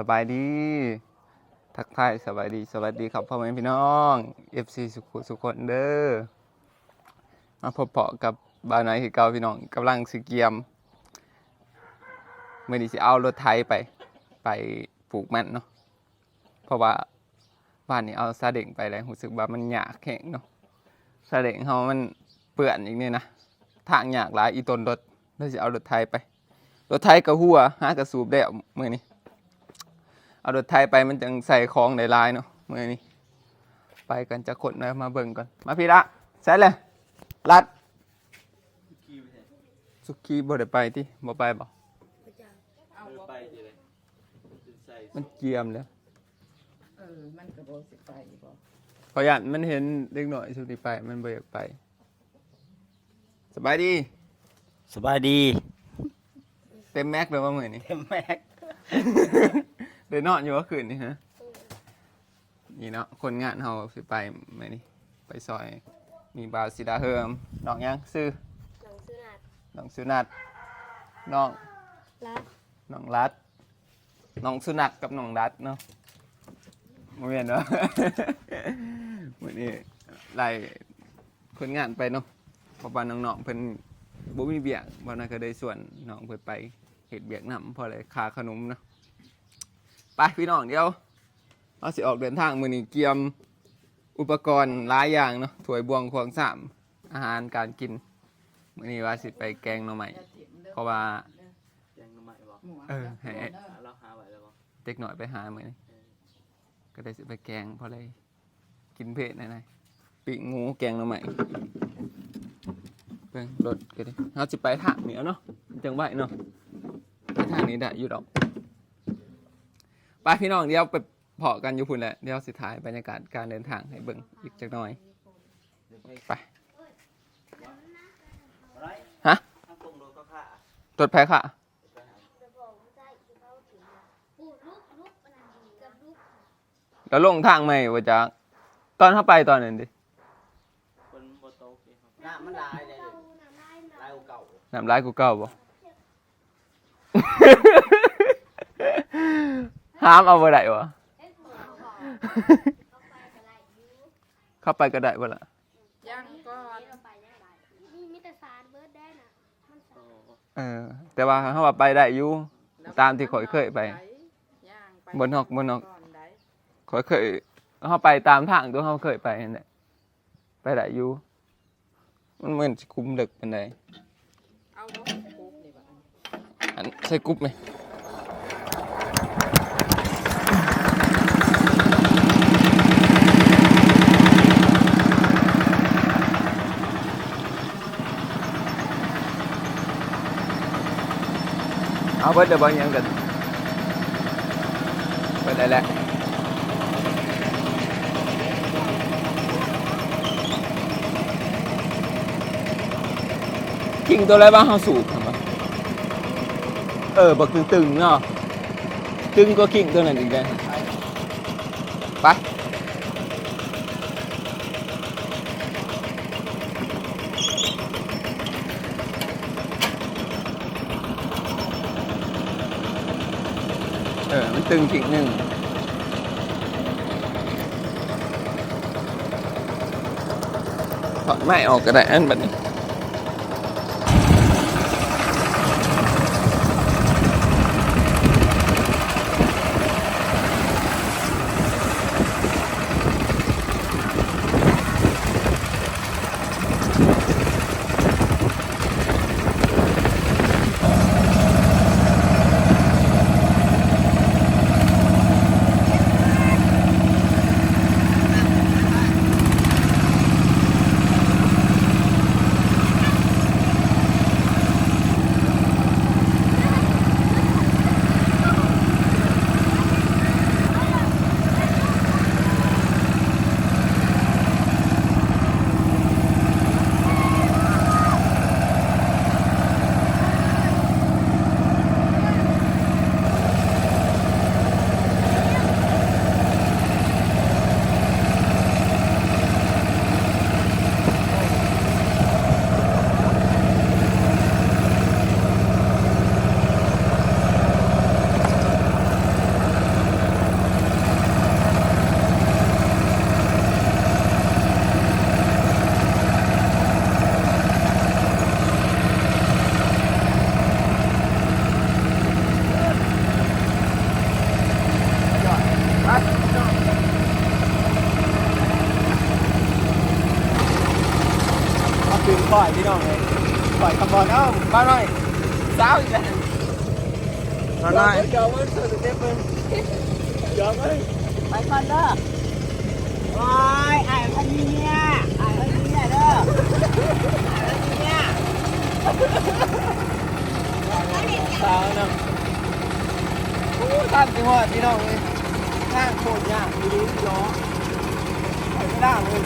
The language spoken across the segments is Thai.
สบายดี ทักทายสบายดี สวัสดีครับพ่อแม่พี่น้อง FC สุขุสุขคนเด้อมาพบเพาะกับบ่าวน้อยคือเก่าพี่น้องกำลังสิเกียมมื่อนี้สิเอารถไถไป ไปปลูกมันเนาะเพราะว่าบ้านนี้เอาซาเด็งไปแล้วรู้สึกว่ามันหยากแข็งเนาะซาเด็งเฮามันเปื่อนอีกนี่นะทางหยากหลายอีต้นรถเลยสิเอารถไถไปรถไถกระหัวหากระสูบได้เมื่อนี้ เอารถไทยไปมันจังใส่ของในลายเนาะมื่อนี้ไปกันจะขดนะมาเบิ่งก่อนมาพี่ละใส่เลยรัดสุกี้บ่ได้ไปที่บ่ไปบ่เอาบ่ไปจีเลยใส่มันเกียมเลยเออมันก็บ่สิไปบ่ขออนุญาตมันเห็นเด็กหน่อยสุดที่ไปมันบ่อยากไป สบายดี สบายดี เต็มแม็กเลยว่ามื่อนี้เต็มแม็ก เดี๋ยวนอนอยู่ว่าคืนนี่ฮะ นี่เนาะ คนงานเฮาสิไปมื่อนี้ไปซอย มีบาวสิดาเฮิมน้องยังซื้อหนังสือหนัดน้องสุนัทน้องรัดน้องรัดน้องสุนัขกับน้องรัดเนาะโมเมนเนาะ วันนี้ไล่คนงานไปเนาะเพราะว่าน้องๆเพิ่นบ่มีเบียกบ่น่าก็ได้ส่วนน้องเพิ่นไปเฮ็ดเบียกนํเพราะอะไรค่าขนมเนาะ ไปพี่น้องเดี๋ยวเราสิออกเดินทางมื้อนี้เกียมอุปกรณ์หลายอย่างเนาะถ้วยบวงควงสามอาหารการกินมื้อนี้ว่าสิไปแกงหน่อไม้อย่าถิ่มเด้อเพราะว่ายังน้ำมันบอกหมูเออให้ให้เด้อเราหาไว้แล้วบอกเด็กหน่อยไปหาเหมือนก็ได้สิไปแกงเพราะอะไรกินเผ็ดหน่อยๆปีกงูแกงหน่อใหม่เพิ่งรถก็ได้เราจะไปทางเหนียวเนาะจังไหวเนาะไปทางนี้ได้อยู่ดอก ไปพี่น้องเดี๋ยวไปเพาะกันอยู่พุ่นแหละเดี๋ยวสิถ่ายบรรยากาศการเดินทางให้เบิ่งอีกจักหน่อยไปอะไรฮะถ้าตรงโดนก็ฆ่าตรวจแพ้ค่ะจะบอกว่าใช่ที่เขาถึงนะพูดลุกลุกมันอันนี้กับลุกแล้วลงทางไหมวะจ๊ะตอนเข้าไปตอนนั้นดิคนโบโตกเองครับน้ำมันลายเลยเก่าน่ะได้หน่อลายยเก่าน้ำลายกูเก่าบ่ ห้ามเอาไปไหนวะเอ้ยหัวเขาเขาไปอะไรอยู่เข้าไปก็ได้บ่ล่ะยังก่อนเราไปได้ไรนี่มีแต่สารเบิร์ดได้น่ะมันสารเออ แต่ว่าเขาว่าไปได้อยู่ ตามที่ข้อยเคยไปย่างไปบนนอกบนนอกก่อนได้ขอยเคยเขาไปตามทางตัวเขาเคยไปนั่นแหละไปได้อยู่มันเหมือนสิคุมเด็กปานใดเอาบ่ปุ๊บนี่บ่อันอันใส่กรุ๊ปไหม เอาเบิดเดี๋ยวบางอย่างกันเปิดได้แล้วกิ่งตัวอะไรบ้างเขาสูบทำไมเออ บักตึงๆเนาะตึงก็กิ่งตัวนั้นอีกได้ไป เออ มัน ตึงกิ่งหนึ่งถอดไม่ออกก็ได้อันแบบนี้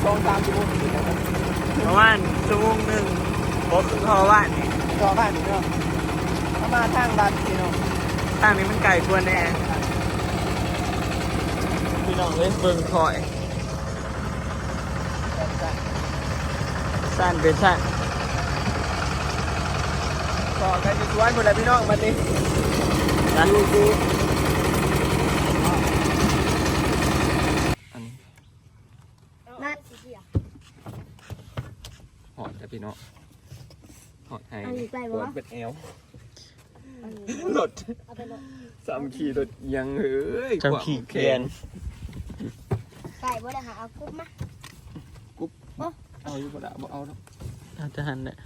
สองสามชั่วโมงประมาณชั่วโมงหนึ่งบอกคือพอว่านนี่รอบ้านพี่น้องถ้ามาทางดันพี่น้องทางนี้มันไกลกว่าแน่พี่น้องเล่นเบิ่งคอยสั้นเป็นสั้นต่อกันอยู่สวนคนละพี่น้องมันนี่นะดูดูอันนี้ นัดสิเดียว ห อดแต่พี่น้องหอดให้เอาอีกไปปววะดเป็นแอวเอาอีกหลดเอาไปเลยสามขีดหลดยังเฮ้ยจำขี่เขียนไก่บ่ได้หาเอากุ๊บมาเอาอยู่บ่ได้บ่เอาแล้วอาจจะหันเนี่ย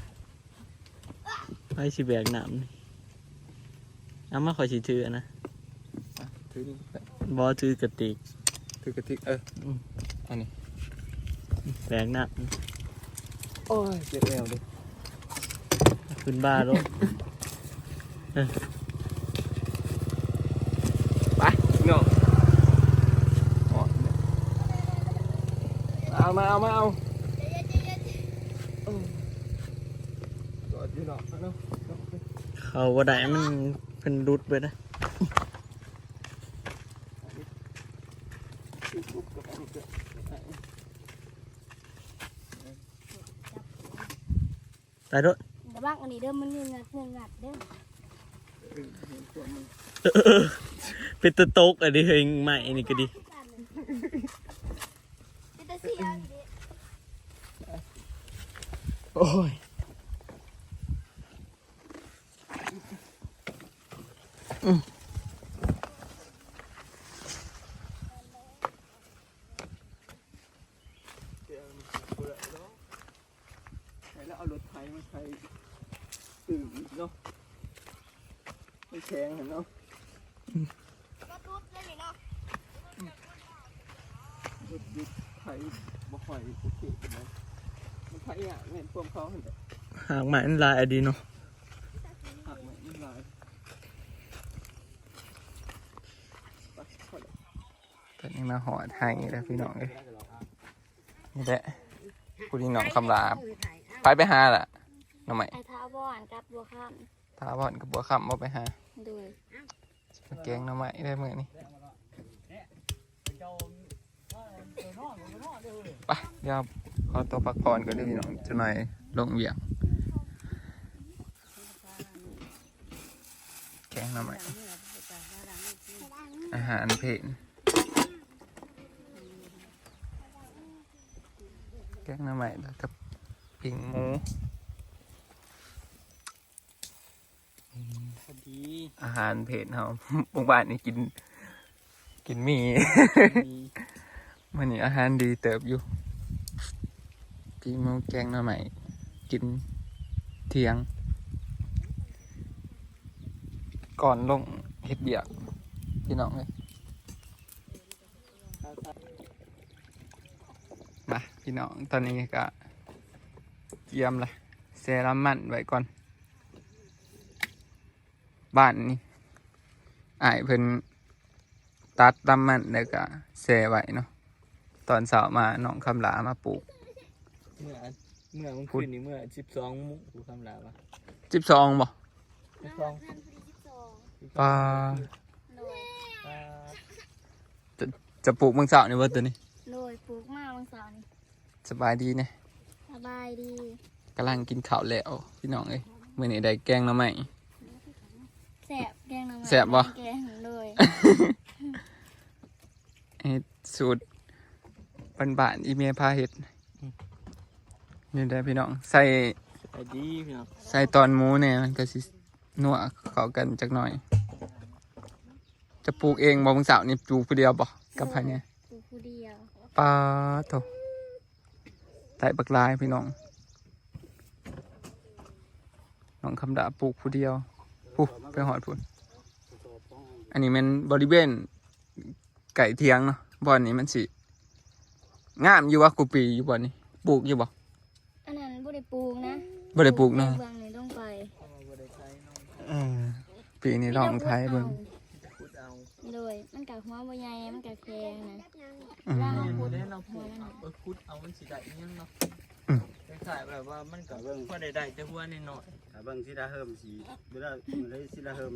ไปสิแบกหนามนี่เอามาคอยสิถืออะนะอะถือนี่ไปบอถือกระติกถือกระติกเอออมอันนี้แบกหนาม โอ้ยเจ็บแอวเลยขึ้นบ้าลงไปพี่น้องหอดเนี่ยเอามาเอามาเอาเออจอดอยู่เนาะเอาเนาะเขาว่าได้มันเป็นรุดไปนะ ไปด้วยแต่บ้างอันนี้เด้อมันเงืงัดเงืงัดเด้อเป็นตะโตกอันนี้เฮงใหม่อันนี้ก็ดี เป็นตาเสียงดิ โอ้ย แล้วเอารถไถมาใช้ตื่นเนาะไม่ แข็งเห็นเนาะก็ทุบเลยนี่เนาะรถยุดไถบ่ค่อยโอเคเป็นไงมันไถอะเห็นพวกเขาเห็นแต่หางใหม่มันลายอันดีเนาะหักไม่ไม่ลายไปพอแล้วตอนนี้มาหอไทยแล้วพี่น้องเลยนี่แหละกูนี่น้องคำลาไปไปหาล่ะน้องใหม่ไอ้ท้าบอนกับบัวข้ามทาบอนกับบัวคำมาไปหา โดยแกงน้องใหม่ได้เมื่อนี้ไปเดี๋ยวขอตัวพักผ่อนก่อนเดี๋ยพี่น้องจะหน่อยลงเวียงแกงน้องใหม่อาหารเพนแกงหน้ำใหม่แล้วกับปิ่งหมู พอดี อาหารเพนเขาบางบ้านนี่กิน กินหมีมันนี่อาหารดีเติบอยู่ปิ่งหมูแกงหน้ำใหม่กินเที่ยง ก่อนลงเฮ็ดเบียกพี่น้องเลยมาพี่น้องตอนนี้ก็เตรียมละเซรั่มมันไว้ก่อน บ้านนี่อายเพิ่นตัดลำมันแล้วก็แซ่ไว้เนาะตอนเสาร์มาน้องคำหลามาปลูก เมื่อเมื่อมันขึ้นนี่เมื่อสิบสองมุกูคำลาวะจิบซองบ่สิบสองท่านพอดีสิบสองปลาโดยจะปลูกเมืองเสาร์นี่ว่าตัวนี้โดยปลูกมาวันเสาร์นี่สบายดีเนี่ยสบายดีกำลังกินข้าวแล้วพี่น้องเอ้ยมื้อนี้ได้แกงหน่อไม้ แสบแกงน้ำมันแสบบ่ แกงเลยเฮ็ดสูตรบ้านๆอีเมียพาเฮ็ดนี่ได้อพี่น้อง ใส่ไปดีพี่น้องใส่ตอนหมูเนี่ยมันก็สินัวเข้ากันจักหน่อย จะปลูกเองบ่เมืองเสาร์นี่ปลูกผู้เดียวบ่กับไผเนี่ยปลูกผู้เดียวปลาโถไต่บักลายพี่น้อง น้องคำดาปลูกผู้เดียว ผู้ไปหอดพุ่นอันนี้มันบริเวณไก่เทียงเนาะบ่อนนี้มันสิงามอยู่วะกูปีอยู่บ่อนนี้ปลูกอยู่บ่อันนั้นบ่ได้ปลูกนะบ่ได้ปลูกเนาะเบื้องนี้ต้องไปเออปีนี้ลองไทยเบิ่งโดยมันกัหัวบ่ใหญ่มันกัแข็งนะอืมล่างพูดให้เราพูดเออคุดเอามันสิได้อิหยังเนาะอืม คล้ายๆแบบว่ามันก็พอได้ได้แต่หัวนิดหน่อยถ้าเบิ่งสิดาเฮิมสีเวลาเมื่อไรสิดาเฮิม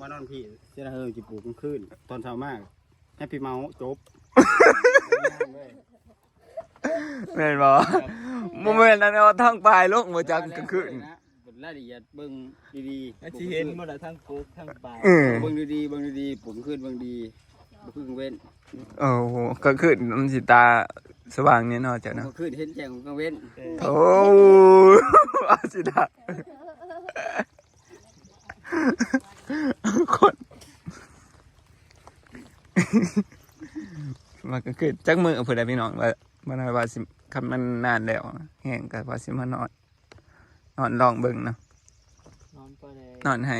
มานอนพี่สิดาเฮิมสิปลูกกลางคืนตอนเช้ามากให้พี่เมาจบแม่นบ่บ่แม่นอันนั้นว่าทางปลายลงมาจากกลางคืนรายละเอียดเบิ่งดีๆไอ้ที่เห็นหมดอะทั้งกุ๊กทั้งปลาเออเบิ่งดีๆเบิ่งดีๆปลูกกลางคืนเบิ่งดี บ่พึ่งเว้นโอ้โหก็คืนมันสิตาสว่างเนี่ยเนาะจ้ะกเนาะลางคืนเห็นแจ้งกลางเว้นโอ้อาสิดาคนมันก็คือจักมือเพื่อได้พี่น้องว่ามันว่าสิคำมันนานแล้วแห้งก็ว่าสิมานอนนอนลองเบิ่งเนาะนอนพอได้นอนให้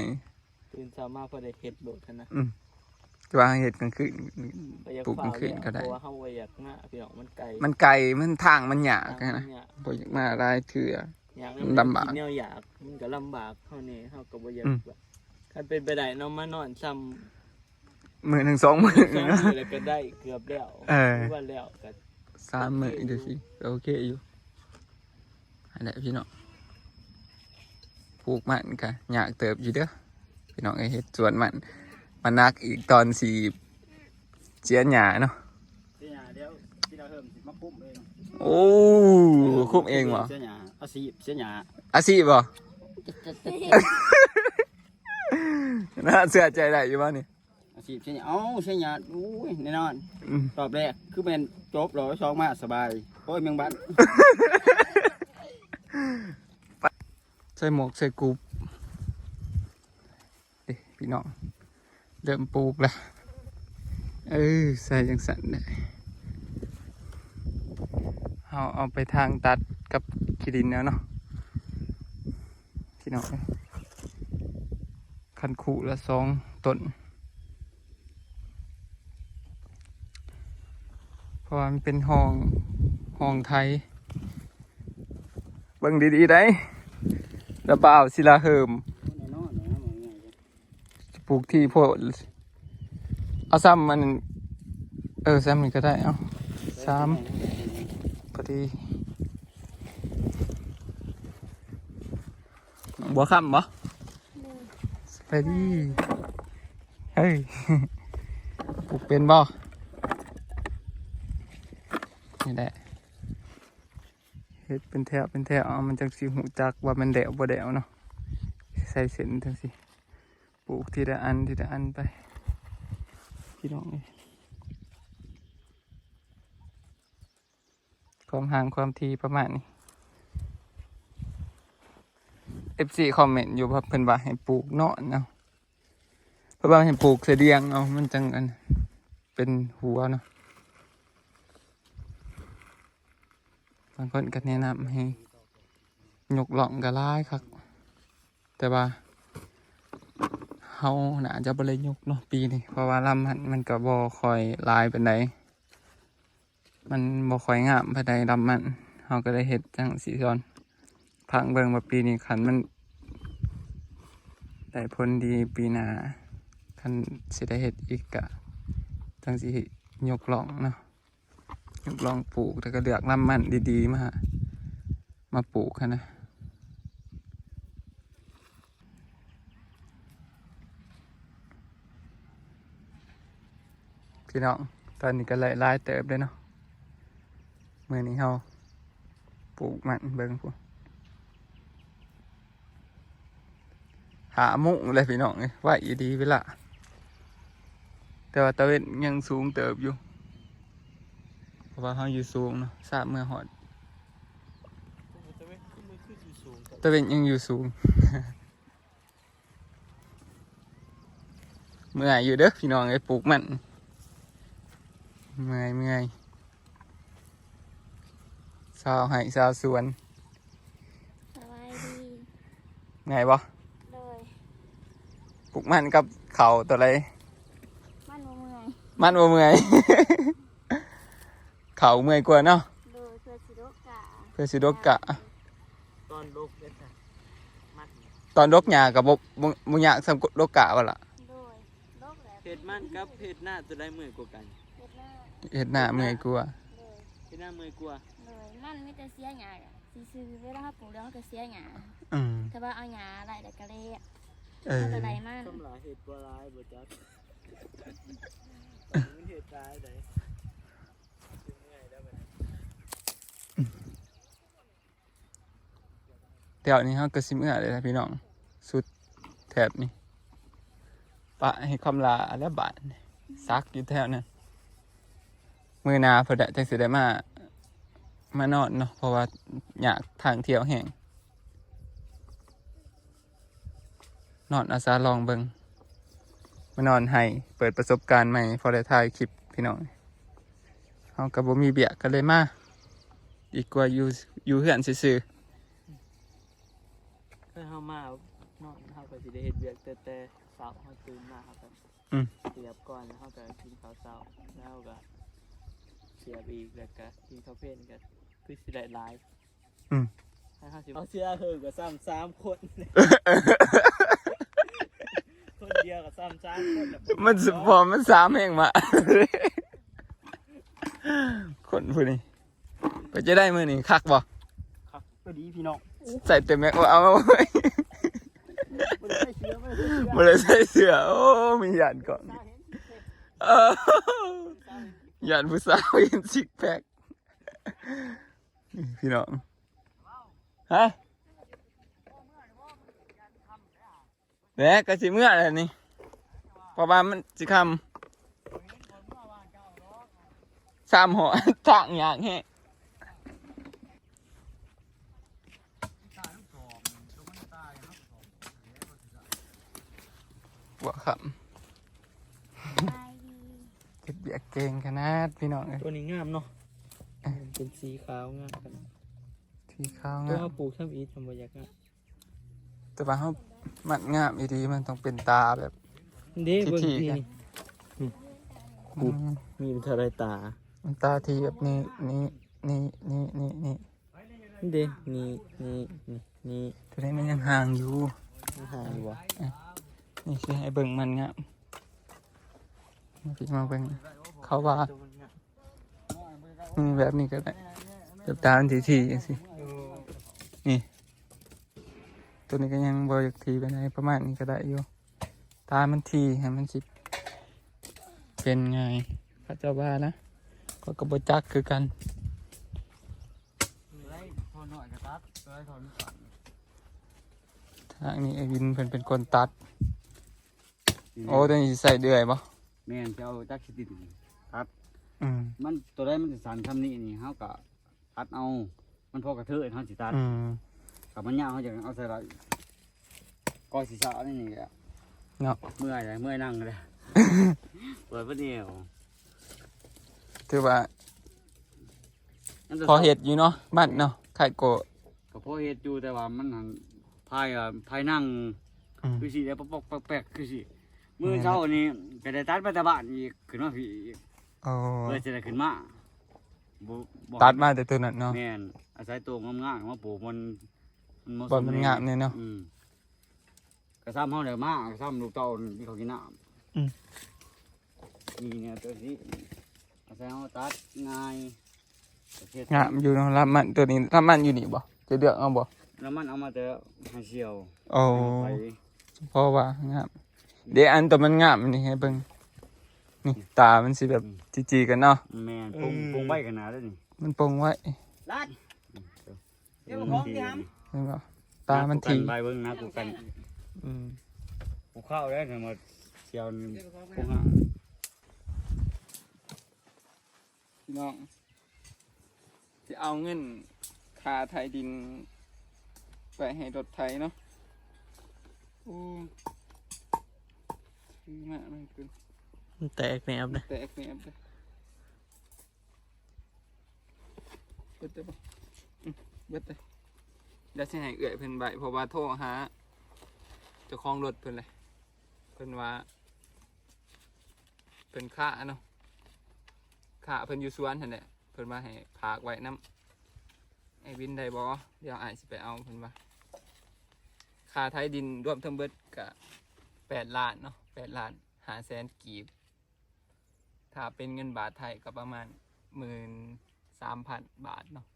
ตื่นเช้ามาพอได้เฮ็ดโดดกันนะ ว่าเห็ดกลางคืนก็อยากปลูกกลางคืนก็ได้ เพราะว่าเฮาบ่อยากมาพี่น้องมันไกลมันไกลมันทางมันยากทางนะมัเนี่ยบ่อยากมาหลายเถื่อ อยากลำบากแนวอยากมันก็ลำบากเฮานี่เฮาก็บ่อยากอืม แบบคันเป็นไปได้เนาะมานอนซ้ำมือหนึ่งสองมือสองเนาะมื้อแล้วก็ได้เกือบแล้วเออ หรือว่าแล้วก็สามมือเดี๋ยวสิก็โอเคอยู่อันไหนพี่น้องปลูกมันกะอยากเติบอยู่เด้อพี่น้องไอ้เฮ็ดสวนมัน มันนักอีกตอนสีเจียนหยาเนาะเสียหยาเดี๋ยวสิดาเฮิมสิมาปุ้มเองโอ้คุมเองวะเสียหยาเอาสีเสียหยาอาชีพบ่น่าเสือใจได้อยู่บ้านี่เอาสีเสียหยาเอ้าเสียหยาอุ้ยแน่นอนอืมรอบแรกคือเป็นจบรอบสองมาสบายโอ้ยเมืองบ้านใส่หมวกใส่กรูปเด้พี่น้อง เริ่มปลูกล้วเออใส่ยังสั่นได้เอาเอาไปทางตัดกับขีดินแล้วเนาะพี่น้องคันขู่ละสองต้นเพราะว่ามันเป็นห้องห้องไทยเบิ่งดีๆได้ระเบ่าศิลาเหิม แน่นอนนะมันง่าย ปลูกที่พวกเอาซ้ำมัน เออซ้ำมันก็ได้เอาสามพอดีบัวค่ำบ่ไปดี เฮ้ย ปลูกเป็นบ่นี่แหละเฮ็ดเป็นแถวเป็นแถวมันจังสิหูจักว่ามันแดวบ่แดวเนาะใส่เส้นจังสิ ปลูกทีละอันทีละอันไป พี่น้องเอ้ยความห่างความทีประมาณนี้ FC คอมเมนต์อยู่ว่าเพิ่นว่าให้ปลูกเนาะเนาะเพราะว่าให้ปลูกเสยดียงเอามันจังอัน เป็นหัวเนาะบางคนก็แนะนำให้ยกหล่องกระลายครับ แต่ว่า เฮาหน่าจะบ่ได้ยกเนาะปีนี้เพราะว่าลำมันมันก็บ่คอยลายปานใดมันบ่คอยงามปานใดลำมันเฮาก็ได้เฮ็ดจังสีซอนพังเบิ่งว่าปีนี้คันมันได้ผลดีปีหน้าคันสิได้เฮ็ดอีกกะจังสิยกลองเนาะยกลองปลูกแล้วก็เลือกลำมันดีๆมามาปลูกกันนะ พี่น้อง ตอนนี้ก็เลยลายเติบเลยเนาะเมื่อนี้เฮาปลูกมันเบิ่งพวกหามุ้งเลยพี่น้องเอ้ยไหวอยู่ดีเวลาแต่ว่าตะเวนยังสูงเติบอยู่ เพราะว่าเฮาอยู่สูงเนาะทราบเมื่อหอดตะเวนยังอยู่สูง เมื่ออยู่เด้อพี่น้องไอ้ปลูกมัน เมื่อยเมื่อยสาวให้สาวสวนสบายดีไงบ่เลยปลูกมันกับเขาตัวไรมันบ่เมื่อยมันบ่เมื่อย เขาเมื่อยกว่าเนาะเลยเพื่อสิโดกะเพื่อสิดกกะ ตอนลูกเด้อจ้ะมัดตอนดกหญ้ากับบ่บ่บ่ยากสำดกกะว่าล่ะโดยโดกแล้วเฮ็ดมันกับเฮ็ดหน้าตัวใดเมื่อยกว่ากัน เฮ็ดหน้าเฮ็ดหน้าเมื่อยกว่าเลยเฮ็ดหน้าเมื่อยกว่าเลยมันมีแต่เสียหญ้าอะซื่อๆเวลาเราปลูกแล้วมันก็เสียหญ้าอืมถ้าว่าเอาหญ้าอะไรแต่ก็เละเออมันก็ได้มันสำหรับเฮ็ดบ่ร้ายบ่จักมันเฮ็ดร้ายได้เมื่อยแล้วบัดนี้เดี๋ยวนี้เฮาก็สิเมื่อเลยนะพี่น้อง สุดแถบนี้ปะให้คำลาและบาดซักอยู่แถวนั้น มือหนาเพิ่นได้จังสิได้มามานอนเนาะเพราะว่าอยากทางเที่ยวแห่งนอนอาสาลองเบิงมานอนให้เปิดประสบการณ์ใหม่ พอได้ถ่ายคลิปพี่น้องเฮากับบ่มีเบียก็เลยมาดีกว่าอยู่อยู่เฮือนซื่อถ้าเฮามานอนเฮาก็สิได้เฮ็ดเวียกแต่แต่เช้าเฮาตื่นมาเฮาก็ๆอืมเสียบก่อนแล้วเฮาก็กินข้าวเช้าแล้วก็เสียบอีกแล้วก็กินข้าวเพลนก็คือสิได้หลายอืม ถ้าเฮาสิเอาเสียเฮิงก็ซ้ำสามคนคนเดียวก็ซ้ำสามคนน่ะมันสพอมันสามแห่งมา คนผู้นี้ไปจะได้มือนี่คักบ่ครับก็ดีพี่น้องใส่เต็มแม็กว่าเอาไว้ไม่ได้ใส่เสื้อไม่ได้ใส่เสื้อมาเลยใส่เสื้อโอ้มีหยาดก่อน เออ หยาดผู้สาวเห็นซิกแพคพี่น้อง ฮะแหน่กะสิเมื่ออะไรนี่เพราะว่ามันสิคำสามหัวทางอย่างแฮะหัวคตายดีำเก็บ เบียกเก่งขนาดพี่น้องเอ้ยตัวนี้งามเนาะเป็นสีขาวงามกันที่ข้าวตัวงามเฮาปลูกทำอีทำบ่อยากงามแต่ว่าเขามันงามอีดีมันต้องเป็นตาแบบเด้เบิ่งที่ทีๆกันนี่ อืม มีเป็นเท่าไรตามันตาทีแบบนี้นี่นี่นี่นี่นี่เด้นี่นี่นี่นี่ตัวนี้มันยังห่างอยู่หายบ่นี่คือให้เบิ่งมันงามมาพี่มาเบิ่ง เขาว่าตัวมันงามอืมแบบนี้ก็ได้แบบตามันทีทีๆจังสินี่ ตัวนี้ก็ยังบอยากทีไปไหนใดประมาณนี้ก็ได้อยู่ตามันทีให้มันสิเป็นไงพระเจ้าว่านะก็กระบจักคือกันไรพอหน่อยก็ตัดไรถอนฝันทางนี้ไอ้วินเพิ่นเป็นคนตัด โอ้ตัวนี้สิใส่เดือยบ่แม่นจะเอาจักสิติดครับ อืมมันตัวได้มันสิสันทำนี่นี่เฮาก็ตัดเอา มันพอกระเทยเฮาสิตัดอืมกับมันยาวเฮาจะเอาใส่ละก้อยศีรษะนี่นี่แหละเนาะเมื่อยเลยเมื่อยนั่งเลย เปิดประเดียวถือว่านั่นจะพอเห็ดอยู่เนาะบ้านเนาะไข่โกะ ก็พอเฮ็ดอยู่แต่ว่ามันหันพายอะพายนั่ง อืม คือสิได้ปอกๆแปลกๆคือสิมื้อเช้านี้ก็ได้ตัดไปแต่บ้านอีกขึ้นมาพี่อีก โอ้เพื่อจะได้ขึ้นมาบ่บ่ตัดมาแต่ตัวนั้นเนาะ แม่นอาศัยตัวงามๆมาปลูกมันเหาะบ่มันงามเนี่ยเนาะ อืมกระซ้ำเฮาได้มากระซ้ำลูกเต้าที่เขากินน้ำอืมนี่เนี่ยตัวนี้อาศัยเฮาตัดง่ายประเทศงามอยู่เนาะรับมันตัวนี้รับมันอยู่นี่บ่จะเลือกเอาบ่แล้วมันเอามาแต่ให้เชียวโอ้ไป เพราะว่างามเดี๋ยวอันตัวมันงามนี่ให้เบิ่ง นี่ตามันสิแบบจีๆกันเนาะแม่นปรุงปรุงไว้ขนาดนี้มันปรงไว้ลัดเดี๋ยวของที่ทเห็นบ่ตามันทีใบเบิ่งนะกูกันอืมกูเข้าได้ทั้งหมดเชียวนี่ปรุงอะพี่น้องจะเอาเงินค่าไทยดิน ไปให้รถไทยเนาะโอ้ซื้อมามันคือ มันแตกแนบนะแตกเนี่ยเลยเบิดได้ปะเบิดได้เดี๋ยวสิให้เอื่อยเพิ่นใบเพราะว่าโทรหาเจ้าของรถเพิ่นเลยเพิ่นว่าเพิ่นค่าเนาะค่าเพิ่นอยู่สวนหั่นแหละเพิ่นมาให้ฝากไว้น้ำไอ้วินได้บ่เดี๋ยวอ้ายสิไปเอาเพิ่นว่าค่าไทยดินรวมทั้งเบิดก็แปดล้านเนาะแปดล้านห้าแสนกีบ ถ้าเป็นเงินบาทไทยก็ประมาณหมื่นสามพันบาทเนาะ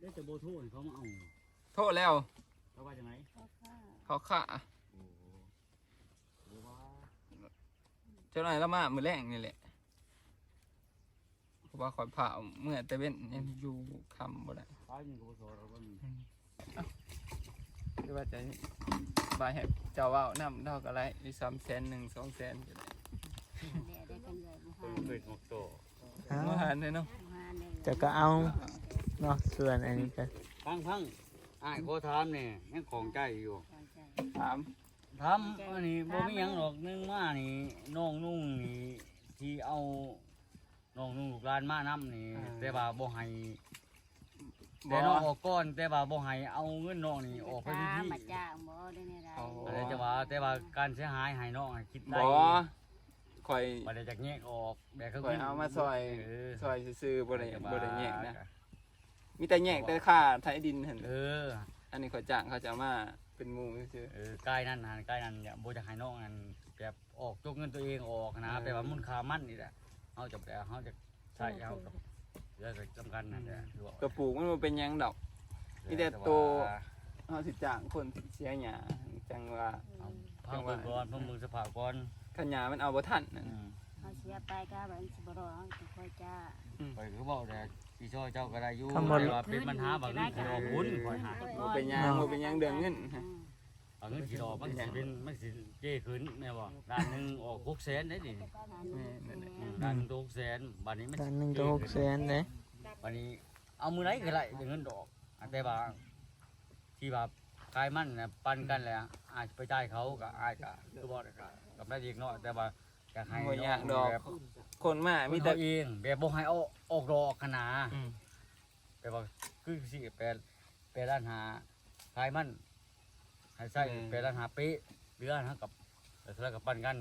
ได้แต่โบโทษเขามาเอาโทษแล้วเขาว่าจังไงเขาค่าเจ้าหน่อยแล้วมามือแรงนี่แหละเพราะว่าขอยผ่าเมื่อแต่เว้นยังอยู่คำบ่ได้ฟ้ายิงโบโทษเราก็มีหรือว่าจะบายให้เจ้าเว่านำดอกอะไรอีสามแสนหนึ่งสองแสนก็ได้ ได้กันเลยบุหาเคยหมกโตเอาหานเลยเนาะบุหาหนึ่งจะก็เอาเนาะส่วนอันนี้ก็พังพังอ้ายโคถามเนี่ยยังของใจอยู่ถามทำอันนี้บ่มีหยังหรอกนึงมานี่น้องนุ่งนี่ที่เอาน้องนุ่งลูกหลานมานํนี่แต่ว่าบ่ให้แต่น้องออกก่อนแต่ว่าบ่ให้เอาเงินน้องนี่ออกไปทุกที่มาจ้างบ่ได้ในไรอะไรจะว่าแต่ว่าการเสียหายให้น้องอะคิดได้อ คอยบ่ได้จากแยกออกแบบเขาคอยเอามาซอยเออซอยซื้อๆบ่ได้จะบ่ได้แยกนะว่ามีแต่แยกแต่ค่าไทยดินเห็นเออ อันนี้เขาจ้างเขาจะเอามาเป็นหมูซื่อเออใกล้นั่นนะใกล้นั่นอย่าบ่จะให้น้องอันแบบออกจกเงินตัวเองออกนะเออแปลว่ามูลค่ามันนี่แหละเฮาจะแปลเฮาจะใช้เอากับเรื่องสำคัญนั่นแหละคือว่าๆกระปลูกมันบ่เป็นหยังดอกมีแต่โตเฮาสิจ้างคนเสียหญ้าจังว่าเอาพังเบิ่งก่อนเพิ่งมือสภาพก่อนขันหญ้ามันเอาบ่ทันนั่นอืมเขาเสียไปก็แบบสิบ่รอเขาค่อยจ้าไปคือบอกแต่พี่ช่วยเจ้าก็ได้อยู่คำว่า แต่ว่าเป็นปัญหาบางเรื่องที่รอบุญคอยหาบ่เป็นหยังบ่เป็นหยังเดืองเงินฮะบางเรื่องที่รอมันสิเป็นมันสิเจ้ขึ้นแม่บ่ด้านหนึงออก6แสนได้ดิแม่นั่นแหละอืมด้านหนึงตัว6แสนบัดนี้มันด้านหนึ่งก็หกแสนเลยบัดนี้เอามือไหนก็ได้ได้เงินดอกแต่ว่าที่ว่ากายมันน่ะปันกันแล้วอาจไปจ่ายเขาก็อาจก็คือบ่ได้ก็ กับได้อีกเนาะแต่ว่าอยากให้บ่ยากดอก แบบคนมามีมีแต่แต่เองแบบบ่ให้เอาออกดอกขนาดอืมแปลว่าคือสิแปลแปลด้านหาขายมันให้ใส่แปลด้านหาเป๊ะเรือนะกับแต่แล้วกับปั้นกัน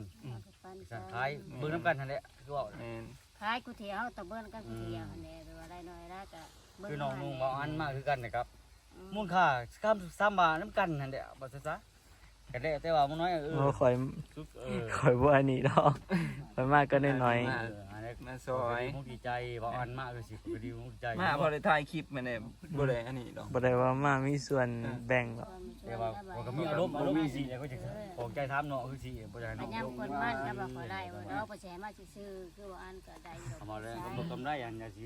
สั่งขายเบิ่งน้ำกันนั่นแหละคือว่าแม่นขายกูเที่ยวตะเบิ้นกันกูเที่ยวอันนี้ตัวอะไรน้อยแล้วก็คือน้องนุ่งบ่อันมากคือกันนะครับ มูลค่าสามสามบาทน้ำกันนั่นแหละบ่ซะซะ ก็ได้แต่ว่ามันน้อยเอโอ้อข่อยสุดเออข่อยบ่อันนี้ดอกข่อยมากก็น้อยเอออันนี้มาซอย มุกดีใจบ่อันมากคือสิก็ดีมุกดีใจมาพอได้ถ่ายคลิปมาเนี่ยบ่ได้อันนี้ดอกๆบ่ได้ว่ามามีส่วนแบ่งหรอกแต่ว่าบ่ก็มีอารมณ์อารมณ์สิแล้วก็จะของใจถามเนาะคือสิบ่ได้อันเนาะยังคนมันก็บอกขอได้ว่าเราไปแชร์มาซื่อๆคือว่าอันก็ได้ทำมาแล้วก็กำไรอันอย่าสิ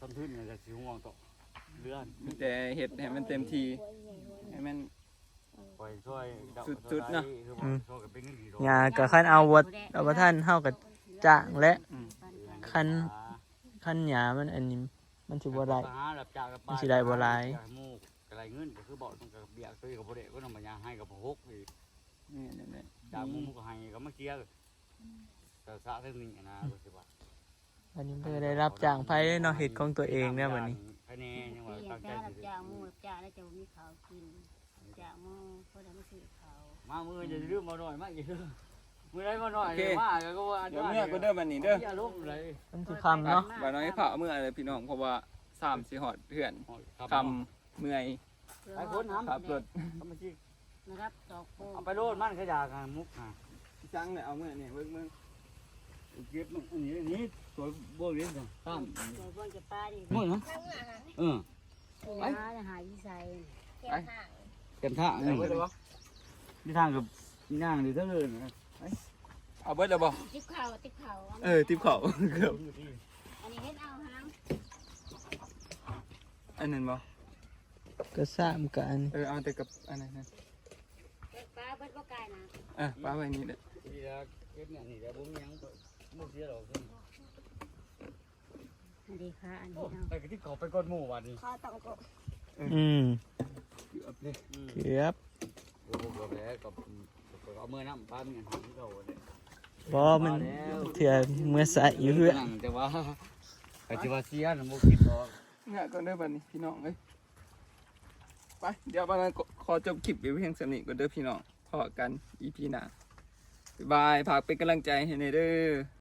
ต้นทุนอย่าสิห่วงต่อเรือน มีแต่เฮ็ดให้มันเต็มที่ให้มันปล่ อยช่วยดอกสุดๆเนาะคือว่าช่วยกับเป็นเงินดีดอกยาก็คันเอาวัดเอาบ่ทันเฮาก็จ้างและอืมคันคันหยามันอันนี้มันสิบ่ได้ หารับจ้างกับมันสิได้บ่หลาย หมูกอะไรเงินก็คือบอกต้องกับเบี้ยคือกับบ่ได้ก็นำมายาให้กับหกอีกนี่นั่นแหละจากหมูก็ให้ก็มาเกียร์ก็สะเท่านี้นะก็สิว่า อันนี้บ่ได้รับจ้างไผเนาะเฮ็ดของตัวเองเนี่ยบัดนี้ภายในยังว่าที่ตั้งใจจ้ารับสิจ้างมูรับจ้างแล้วจะมีข้าวกิน จ้างมูเพื่อทำให้ซื้อข้ามามือจะลืมมาหน่อยมากอย่าลืมมือได้มาหน่อยมาก็ว่าเดี๋ยวเมื่อก็เด้อบัดนี้เด้ออย่าลบเลยมันสิคำเนาะบ่าน้อยเผาเมื่อเลยพี่น้องเพราะว่าสามสิฮอดเพื่อนคำเมื่อยไอ้คนทำขับรถเอามาสินะครับตอกโป่เอาไปโลดมันขยะกันมุกฮะจังเนี่ยเอาเมื่อนี่เบิ่งเบิ่งเก็บมันอันนี้อันนี้ตัวโบเลี้ยงกันตามในพวกจะป้าดิมึงนะเออไปหาหาวิสัยเต็มท่าเอาเบิดแล้วบ่นี่ทางกับย่างดีเท่าเลยนะเอาเบิดแล้วบ่ติ๊บเข่าติ๊บเข่าเออติบเขาเกือบอันนี้เฮ็ดเอาหางอันนั้นบ่ก็สร้างกันเออเอาแต่กับอันนั้นนะป้าเบิดบ่ไกลนะเออป้าไว้นี่เด้อนี่ละเก็บเนี่ยนี่แต่ผมยังมุกเสียหรอกอันนี้ค่ะอันนี้เอาไปที่เขาไปกดหมู่วันนี้ข้าต้องก็อืม เกือบเด้อเกือบเดี๋ยวผมก็แพ้กับเอาเมื่อน้ำป้ามีเงินหันเขาเนี่ยบ่มันเถื่อเมื่อใส่อยู่เพื่อแต่ว่าแต่ที่ว่าเสียนะมุกคิดหรอกเนี่ยก็เด้อบัดนี้พี่น้องเอ้ยไปเดี๋ยวบัดนั้นขอจบคลิปไว้เพียงสำนี้ก็เด้อพี่น้องขอพอกันอีพีหน้าบ๊ายบายฝากเป็นกำลังใจให้ในอยเด้อ